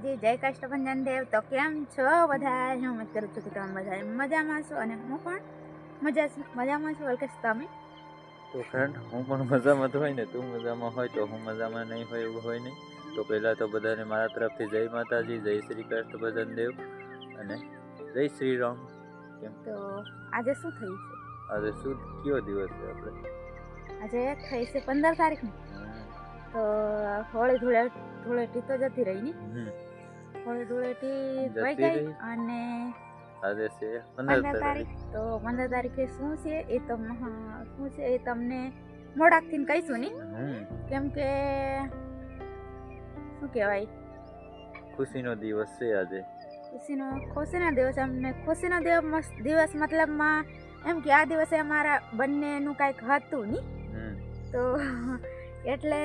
માતાજી જય કાષ્ટભંજન દેવ તો કેમ છો બધા હું ઉમ્મીદ કરું છું કે તમે બધા મજામાં છો અને હું પણ મજા મજામાં છું. વલકેશ તમે? તો ફ્રેન્ડ હું પણ મજામાં તો હોય ને. તું મજામાં હોય તો હું મજામાં નહીં હોય એવું હોય નહીં. તો પહેલાં તો બધાને મારા તરફથી જય માતાજી જય શ્રી કૃષ્ણ ભજન દેવ અને જય શ્રી રામ. તો આજે શું થયું છે? આજે શું કયો દિવસ છે આપણે? આજે થઈ છે પંદર તારીખની. તો હોળી ધૂળે ધૂળેટી તો જતી રહી ની? હોળી ધૂળેટી વહી ગઈ અને આજે છે પંદર તારીખ. તો પંદર તારીખે શું છે એ તો શું છે એ તમને મોડાકથી કહીશું નહીં કેમ કે શું કહેવાય? ખુશીનો દિવસ છે આજે. ખુશીનો ખુશીનો દિવસ અમને ખુશીનો દિવસ દિવસ મતલબમાં એમ કે આ દિવસે અમારા બંનેનું કાંઈક હતું નહીં તો એટલે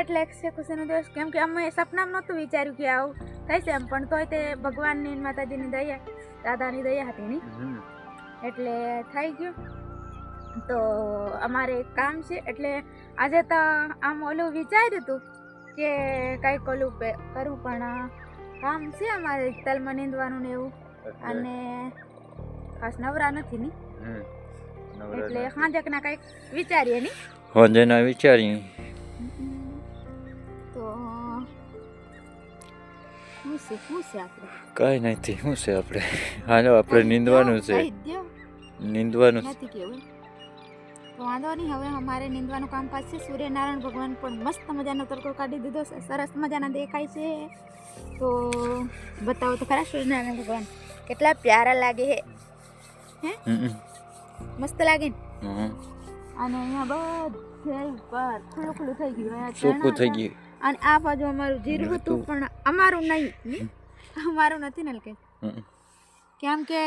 એટલે છે ખુશીનો દિવસ. કેમ કે અમે સપનામાં નહોતું વિચાર્યું કે આવું થશે એમ પણ તોય તે ભગવાનની માતાજીની દયા દાદાની દયા હતી નહીં એટલે થઈ ગયું. તો અમારે એક કામ છે એટલે આજે તો આમ ઓલું વિચાર્યું હતું કે કંઈક ઓલું કરવું પણ કામ છે અમારે તલમાં નીંદવાનું ને એવું. અને ખાસ નવરા નથી ની? એટલે હાંજકના કંઈક વિચારીએ ની? હોજેના વિચારી શું છે? શું છે આપણે? કઈ નથી શું છે આપણે? હાલો આપણે નીંદવાનું છે. નીંદવાનું નથી કેવું. વાંધો નહીં હવે અમારે નીંદવાનું કામ છે. સૂર્યનારાયણ ભગવાન પણ મસ્ત મજાનો તડકો કાઢી દીધો છે. સરસ મજાના દેખાય છે. તો બતાવો તો ખરા સૂર્યનારાયણ ભગવાન કેટલા પ્યારા લાગે હે? હમ. મસ્ત લાગે ને? અને અહીંયા બધે પર ખુલ્લું ખુલ્લું થઈ ગયું. ચોખ્ખું થઈ ગયું. અને આ બાજુ અમારું જીરું હતું. પણ અમારું નહીં અમારું નથી ને કે કેમ કે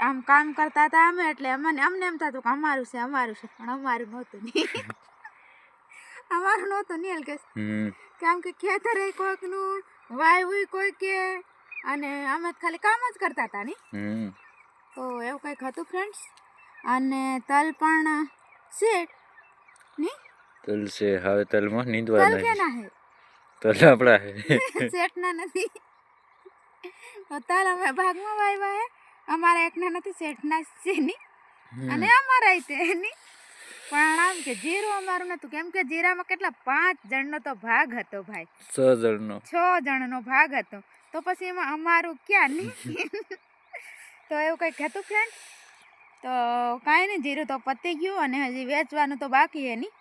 આમ કામ કરતા હતા અમે એટલે અમને અમને એમ થતું કે અમારું છે અમારું છે પણ અમારું નહોતું નહીં અમારું નહોતું નહીં અલ્કેશ કેમ કે ખેતરે કોઈકનું વાવ્યું કોઈ કે અને અમે ખાલી કામ જ કરતા હતા નહીં તો એવું કંઈક હતું ફ્રેન્ડ્સ અને તલ પણ શેઠ નહીં તલ છે હવે તલમાં તલ નીંદવાના કે ના હે? તલ આપણા શેઠના નથી. તો અમે ભાગમાં વાવ્યા હે. અમારા એકના નથી શેઠના છે નહીં અને અમારા તે નહીં પણ આમ કે જીરું અમારું નતું. કેમ કે જીરામાં કેટલા? પાંચ જણનો તો ભાગ હતો ભાઈ. છ જણનો. છ જણનો ભાગ હતો. તો પછી એમાં અમારું ક્યાં નહીં તો એવું કંઈક હતું ફ્રેન્ડ તો કાંઈ નહીં જીરું તો પતી ગયું અને હજી વેચવાનું તો બાકી એની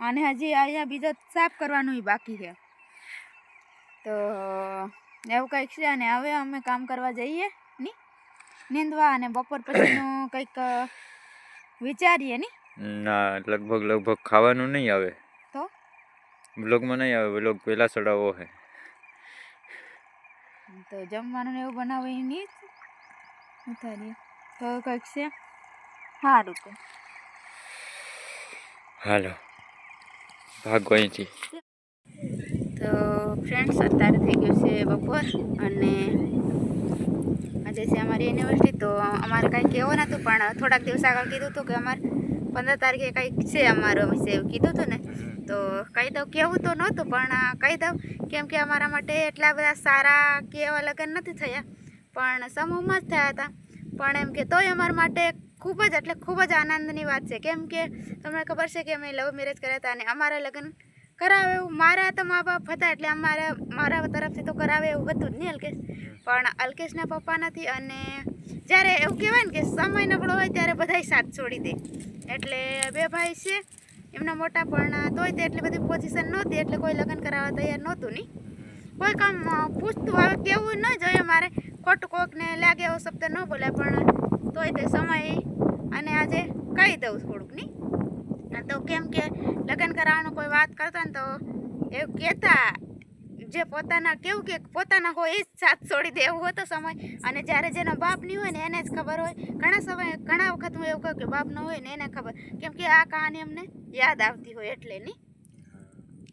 અને હજી અહીંયા બીજો સાફ કરવાનું બાકી છે તો એવું કંઈક છે અને હવે અમે કામ કરવા જઈએ ની? નીંદવા અને બપોર પછીનું કંઈક વિચારીએ ની? ના લગભગ લગભગ ખાવાનું નહીં આવે. તો? બ્લોગમાં નહીં આવે બ્લોગ પહેલા ચડાવવો છે તો જમવાનું એવું બનાવે નહીં ઉતારીએ. તો કંઈક છે? સારું તો. હાલો. ભાગો અહીંથી. તો ફ્રેન્ડ્સ અત્યારે થઈ ગયું છે બપોર અને આજે છે અમારી યુનિવર્સિટી તો અમારે કાંઈ કહેવું નહોતું પણ થોડાક દિવસ આગળ કીધું હતું કે અમારે પંદર તારીખે કંઈક છે અમારો વિશે એવું કીધું હતું ને. તો કહી દઉં કહેવું તો નહોતું પણ કહી દઉં કેમ કે અમારા માટે એટલા બધા સારા કે એવા લગ્ન નથી થયા પણ સમૂહમાં જ થયા હતા. પણ એમ કે તોય અમારા માટે ખૂબ જ એટલે ખૂબ જ આનંદની વાત છે. કેમ કે તમને ખબર છે કે અમે લવ મેરેજ કર્યા હતા અને અમારા લગ્ન કરાવે એવું મારા તો મા બાપ હતા એટલે અમારે મારા તરફથી તો કરાવે એવું હતું જ નહીં અલ્કેશ. પણ અલ્કેશના પપ્પા નથી અને જ્યારે એવું કહેવાય ને કે સમય નબળો હોય ત્યારે બધાય સાથ છોડી દે. એટલે બે ભાઈ છે એમના મોટા પણ તોય તે એટલી બધી પોઝિશન નહોતી એટલે કોઈ લગ્ન કરાવવા તૈયાર નહોતું નહીં. કોઈ કામ પૂછતું હવે કેવું ન જોઈએ મારે. ખોટું કોકને લાગે એવો શબ્દ ન બોલે પણ તોય તે સમય અને આજે કહી દઉં થોડુંક નહીં. તો કેમ કે લગ્ન કરાવવાનું કોઈ વાત કરતા ને તો એવું કહેતા જે પોતાના કેવું કે પોતાના હોય એ જ સાથ છોડી દે, એવું હતો સમય. અને જ્યારે જેનો બાપ નહીં હોય ને એને જ ખબર હોય. ઘણા સમય, ઘણા વખત હું એવું કહું કે બાપ ન હોય ને એને ખબર. કેમ કે આ કહાની અમને યાદ આવતી હોય એટલે નહીં.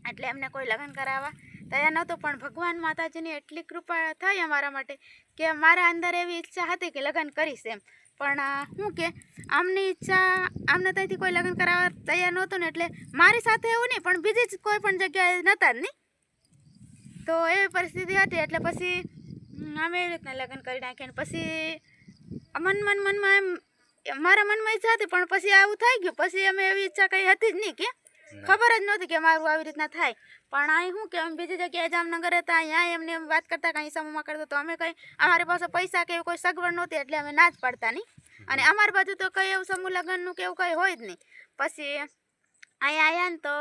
એટલે એમને કોઈ લગ્ન કરાવવા તૈયાર નહોતું, પણ ભગવાન માતાજીની એટલી કૃપા થઈ અમારા માટે કે મારા અંદર એવી ઈચ્છા હતી કે લગ્ન કરીશ એમ. પણ શું કે, આમની ઈચ્છા, આમને ત્યાંથી કોઈ લગ્ન કરાવવા તૈયાર નહોતું ને એટલે મારી સાથે એવું નહીં, પણ બીજી જ કોઈ પણ જગ્યાએ નહોતા જ નહીં. તો એવી પરિસ્થિતિ હતી, એટલે પછી અમે એવી રીતના લગ્ન કરી નાખ્યા ને પછી, મન મન, મનમાં એમ, મારા મનમાં ઈચ્છા હતી, પણ પછી આવું થઈ ગયું. પછી અમે એવી ઈચ્છા કંઈ હતી જ નહીં કે ખબર જ નહોતી કે મારું આવી રીતના થાય. પણ અહીં શું કે અમે બીજી જગ્યાએ જામનગર હતા અહીંયા એમને એમ વાત કરતા કંઈ સમૂહમાં કરતો તો અમે કંઈ અમારી પાસે પૈસા કે કોઈ સગવડ નહોતી એટલે અમે ના જ પાડતા નહીં. અને અમારી બાજુ તો કંઈ એવું સમૂહ લગ્નનું કે એવું કંઈ હોય જ નહીં. પછી અહીંયા આવ્યા ને તો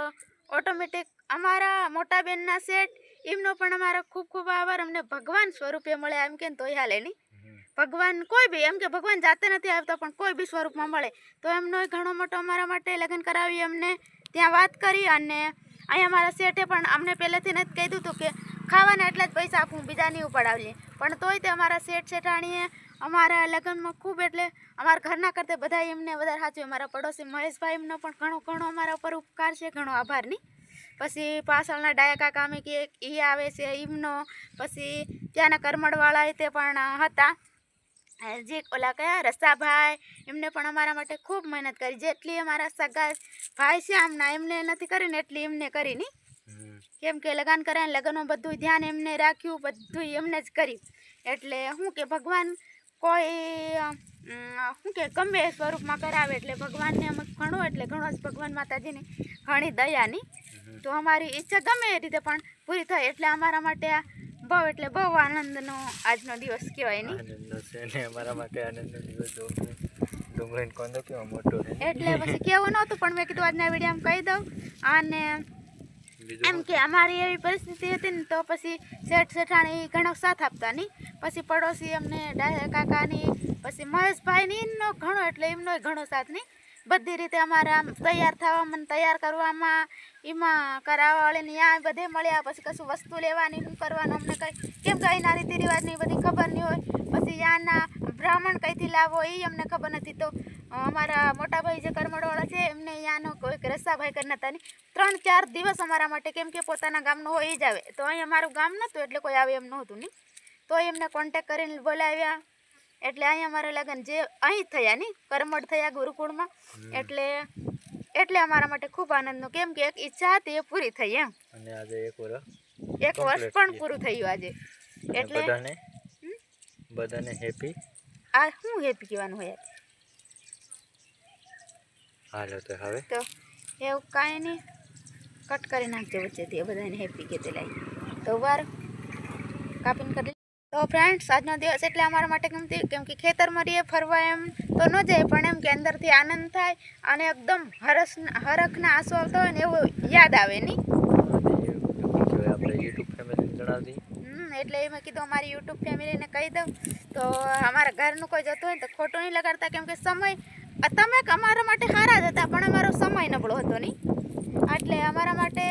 ઓટોમેટિક અમારા મોટા બેનના સેટ એમનો પણ અમારો ખૂબ ખૂબ આભાર. અમને ભગવાન સ્વરૂપે મળે એમ કે તો તોય હાલે નહીં. ભગવાન કોઈ બી એમ કે ભગવાન જાતે નથી આવતા પણ કોઈ બી સ્વરૂપમાં મળે. તો એમનો ઘણો મોટો અમારા માટે લગ્ન કરાવી અમને. ત્યાં વાત કરી અને અહીંયા મારા શેઠે પણ અમને પહેલેથી જ કહી દીધું કે ખાવાના એટલા જ પૈસા આપું બીજા નહીં ઉપાડાવીએ પણ તોય તે અમારા શેઠ શેઠાણીએ અમારા લગ્નમાં ખૂબ એટલે અમારા ઘરના કરતાં બધા એમને વધારે સાચું, અમારા પડોશી મહેશભાઈ એમનો પણ ઘણો ઘણો અમારા ઉપર ઉપકાર છે, ઘણો આભાર નહીં. પછી પાછળના ડાયા કાકા અમે કે એ આવે છે એમનો પછી ત્યાંના કરમડવાળા તે પણ હતા. જે ઓલા કયા રસાભાઈ એમને પણ અમારા માટે ખૂબ મહેનત કરી. જેટલી અમારા સગા ભાઈ છે આમના એમને નથી કરીને એટલી એમને કરી નહીં કેમ કે લગ્ન કર્યા ને લગ્નનું બધું ધ્યાન એમને રાખ્યું બધું એમને જ કર્યું. એટલે શું કે ભગવાન કોઈ શું કે ગમે સ્વરૂપમાં કરાવે એટલે ભગવાનને અમે ઘણો એટલે ઘણો જ ભગવાન માતાજીની ઘણી દયાની તો અમારી ઈચ્છા ગમે એ રીતે પણ પૂરી થાય. એટલે અમારા માટે આ બહુ એટલે બહુ આનંદનો આજનો દિવસ કહેવાય નહીં. આનંદનો છે ને અમારા માટે આનંદનો દિવસ ડુંગળીનો કોંદો કેવો મોટો છે. એટલે પછી કેવું નહોતું પણ મેં કીધું આજના વિડીયોમાં કહી દઉં. અને એમ કે અમારી એવી પરિસ્થિતિ હતી ને તો પછી શેઠ શેઠાણી ઘણો સાથ આપતા નહીં. પછી પડોશી અમને ડાયા કાકાની પછી મહેશભાઈની એમનો ઘણો એટલે એમનો ઘણો સાથ નહીં. બધી રીતે અમારે આમ તૈયાર થવામાં તૈયાર કરવામાં એમાં કરાવવાળીને ત્યાં બધે મળ્યા. પછી કશું વસ્તુ લેવાની શું કરવાનું, અમને કંઈ કેમ કે એના રીતિ રિવાજની બધી ખબર નહીં હોય. પછી ત્યાંના બ્રાહ્મણ કઈથી લાવો એ અમને ખબર નથી. તો અમારા મોટાભાઈ જે કરમડવાળા છે, એમને ત્યાંનો કોઈક રસાભાઈ કરી નતા ત્રણ ચાર દિવસ અમારા માટે કેમ કે પોતાના ગામનો હોય જ આવે. તો અહીં અમારું ગામ નહોતું એટલે કોઈ આવે એમ નહોતું નહીં તો એમને કોન્ટેક કરીને બોલાવ્યા. એટલે અહીંયા મારા લગ્ન જે અહીં થયા નહીં કરમડ થયા ગુરુકુળમાં. એટલે એટલે અમારા માટે ખૂબ આનંદનું કેમ કે એક ઈચ્છા હતી એ પૂરી થઈ એમ. અને આજે એક વર્ષ એક વર્ષ પણ. પૂરું થયું આજે. એટલે બધાને? બધાને હેપી આ શું હેપી કહેવાનું હોય? હાલો તો હવે. તો એવું કાંઈ નહીં કટ કરી નાખજો વચ્ચેથી એ બધાને હેપી કહેતી લાવી તો વાર કાપીને કરી તો ફ્રેન્ડ્સ આજનો દિવસ એટલે અમારા માટે ગમતી, કેમ કે ખેતરમાં રહીએ, ફરવા એમ તો ન જાય, પણ એમ કે અંદરથી આનંદ થાય અને એકદમ હરસ, હરખના આંસુ આવતા હોય ને એવું યાદ આવે નહીં એટલે મેં કીધું અમારી યુટ્યુબ ફેમિલીને કહી દઉં. તો અમારા ઘરનું કોઈ જતું હોય તો ખોટું નહીં લગાડતા, કેમ કે સમય તમે અમારા માટે સારા જ હતા, પણ અમારો સમય નબળો હતો નહીં. એટલે અમારા માટે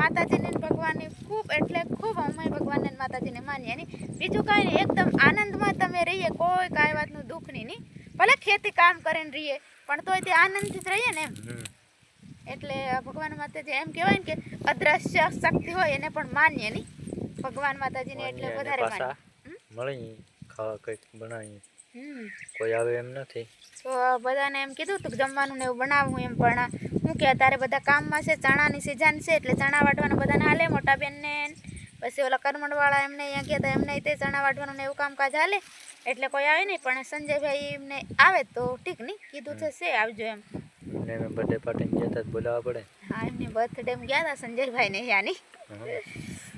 માતાજીને ને ભગવાનની ખૂબ એટલે ખૂબ અમે ભગવાનને ને માતાજીને માનીએ નહીં બીજું કાંઈ નહીં એકદમ આનંદમાં તમે રહીએ કોઈ કાંઈ વાતનું દુઃખ નહીં નહીં ભલે ખેતી રહીએ. પણ તોય તે આનંદથી જ રહીએ ને એમ. એટલે ભગવાન માતાજી એમ કહેવાય ને કે અદ્રશ્ય શક્તિ હોય એને પણ માન્ય નહીં. ભગવાન માતાજીને એટલે વધારે માન્ય મળી ખાવા કંઈક બનાવીએ. કોઈ આવે એમ નથી. તો બધાને એમ કીધું કે જમવાનું ને એવું બનાવવું એમ પણ હું કે અત્યારે બધા કામમાં છે ચણાની સિઝન છે એટલે ચણા વાટવાના બધાને હાલે મોટા બેનને. પછી ઓલા કરમણવાળા એમને અહીંયા ગયા હતા એમને તે ચણા વાટવાનું ને એવું કામકાજ હાલે. એટલે કોઈ આવે નહીં પણ સંજયભાઈ એમને આવે તો ઠીક નહીં? કીધું છે છે આવજો એમ. અને અમે બર્થડે પાર્ટીને ગયા હતા બોલાવવા પડે. હા એમની બર્થડે ગયા હતા સંજયભાઈને યાની.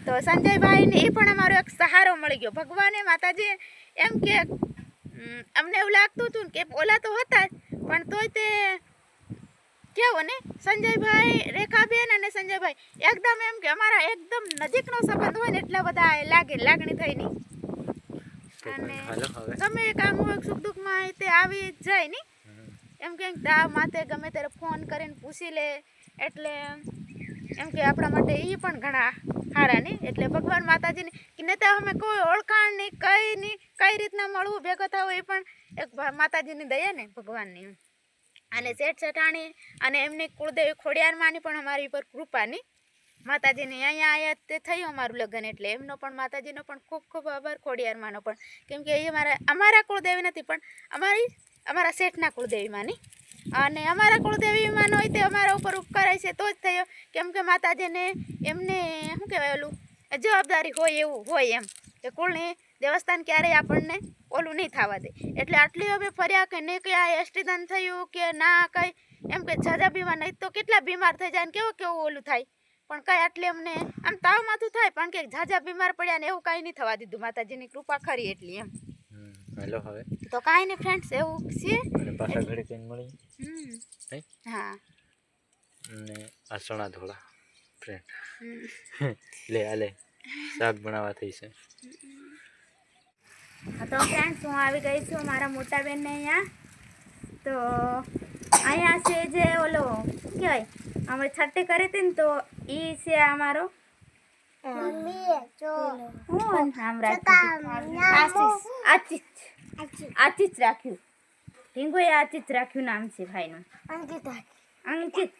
તો સંજયભાઈને એ પણ અમારો એક સહારો મળી ગયો. ભગવાને માતાજી એમ કે અમને એવું લાગતું હતું કે ઓલા તો હતા જ પણ તોય તે કેવું ને? સંજયભાઈ રેખાબેન અને સંજયભાઈ એકદમ એમ કે અમારા એકદમ નજીકનો સંબંધ હોય ને એટલા બધા લાગે લાગણી થઈ નહીં. અને ગમે કામ હોય સુખ દુઃખમાં તે આવી જ જાય નહીં. એમ કે તા માથે ગમે ત્યારે ફોન કરીને પૂછી લે એટલે એમ કે આપણા માટે એ પણ ઘણા સારા નહીં. એટલે ભગવાન માતાજીને કે નહીં તો અમે કોઈ ઓળખાણ નહીં કઈ નહીં કઈ રીતના મળવું ભેગો થવું એ પણ એક માતાજીની દયા ને ભગવાનની અને શેઠ શેઠાણી અને એમની કુળદેવી ખોડિયારમાંની પણ અમારી ઉપર કૃપાની. માતાજીને અહીંયા આયા તે થયું અમારું લગ્ન એટલે એમનો પણ માતાજીનો પણ ખૂબ ખૂબ આભાર, ખોડિયારમાંનો પણ. કેમ કે એ અમારા અમારા કુળદેવી નથી, પણ અમારી, અમારા શેઠના કુળદેવીમાંની. અને અમારા કુળદેવીમાં હોય તે અમારા ઉપર ઉપકાર છે તો જ થયો. કેમ કે માતાજીને એમને, શું કહેવાય ઓલું, જવાબદારી હોય એવું હોય એમ. કે કુળની દેવસ્થાન ક્યારેય આપણને ઓલું નહીં થવા દે. એટલે આટલી અમે ફર્યા કે નહીં કે આ એષ્ટીદાન થયું કે ના કંઈ? એમ કે જાજા બીમાર નહીં તો કેટલા બીમાર થઈ જાય ને કેવું કેવું ઓલું થાય? પણ કાંઈ આટલી અમને આમ તાવ માથું થાય પણ કે જાજા બીમાર પડ્યા ને એવું કાંઈ નહીં થવા દીધું. માતાજીની કૃપા ખરી એટલી એમ. હેલો હવે. તો કાંઈ નહીં ફ્રેન્ડ્સ એવું છે? અને પાછા ઘડી કઈ મળી હા? અને આ ધોળા ફ્રેન્ડ. લે આ લે. શાક બનાવવા થઈ છે. તો ફ્રેન્ડ્સ હું આવી ગઈ છું મારા મોટા બેનને અહીંયા. તો અહીંયા છે જે ઓલો કહેવાય? અમે છઠ્ઠી કરી હતી ને તો એ છે અમારો હું નામ રાખ્યું આચિત આચિચ રાખ્યું. ઢીંગોએ આચિચ રાખ્યું નામ છે ભાઈનું. અંકિત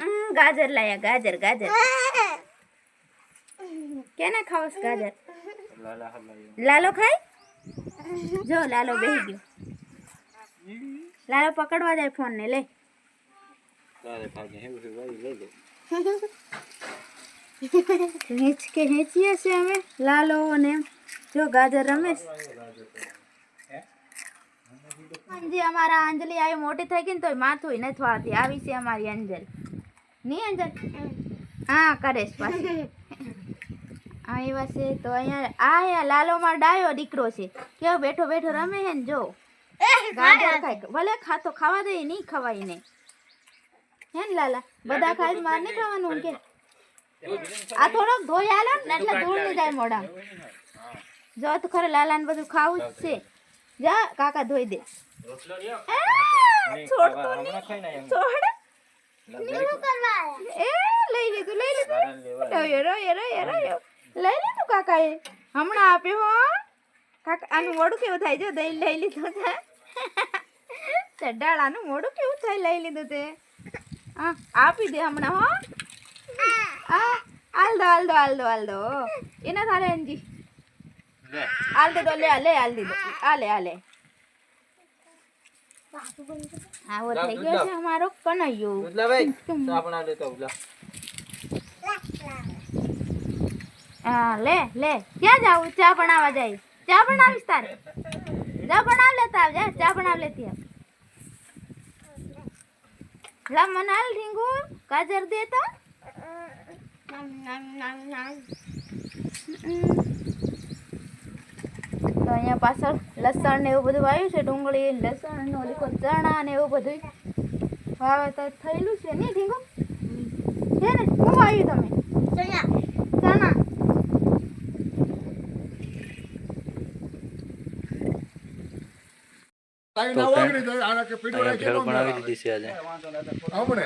હમ, ગાજર લાયા ગાજર ગાજર. કેને ખાવસ ગાજર? લાલા ખાય? જો લાલો બેહી ગયો. લાલો પકડવા જાય ફોન ને લે. હેંચ કે હેંચીએ છે અમે લાલો અને. જો ગાજર રમેશ અંજી અમારા અંજલિ આવી મોટી થઈ ગઈ ને તોય માથું નથી વાળતી આવી છે અમારી અંજલ. નહીં અંજલ? હા કરેશ પાછી. આવ્યા છે તો અહીંયા આ અહીંયા લાલોમાં ડાયો દીકરો છે. કેવો બેઠો બેઠો રમે હે ને જો. ગાજર ખાય ભલે ખાતો ખાવા દે નહીં ખવાય ને હે ને લાલા? બધા ખાય માર નહીં ખાવાનું કે. આ થોડોક ધોઈ આલો ને એટલે ધૂળ નહીં જાય મોડા જો તો ખરે લાલા ને બધું ખાવું જ છે. જા કાકા ધોઈ દે. નહીં. છોડતો નહીં. છોડ? એ લઈ લીધું લઈ લીધું. ઘરે રહ્યો રહ્યો રહ્યો રહ્યો લઈ લીધું કાકાએ? હમણાં આપ્યું હો. કાકા આનું મોડું કેવું થાય? જો દહીં લઈ લીધું તે ચડાળાનું મોડું કેવું થાય? લઈ લીધું તે. હા આપી દે હમણાં હો. હા. હાલ દો હાલ દો હાલ દો હાલ દો એના થાલે અંજી હાલ દે તો લે લે હાલ દીધો હાલે હાલે આવો થઈ ગયો છે અમારો કનૈયો. ચા બના લેતો હા, લે લે. ક્યાં જાવું ચા બનાવવા જાય. ચા બનાવીશ તારે? જા બનાવ લેતા આવજે ચા બનાવ લેતી આવ. લા, મને હાલ રીંગુ, ગાજર દે તો. અહીંયા પાછળ લસણ ને એવું બધું વાવ્યું છે, ડુંગળી, લસણ, નો લીખો ચણા ને એવું બધું વાવેતર થયેલું છે નહીં ઢીંગુ છે વાવ્યું તમે? ચણા. તારી ઓગળી તો આના કે પીઠું રાખી દીધી છે આજે. હમણે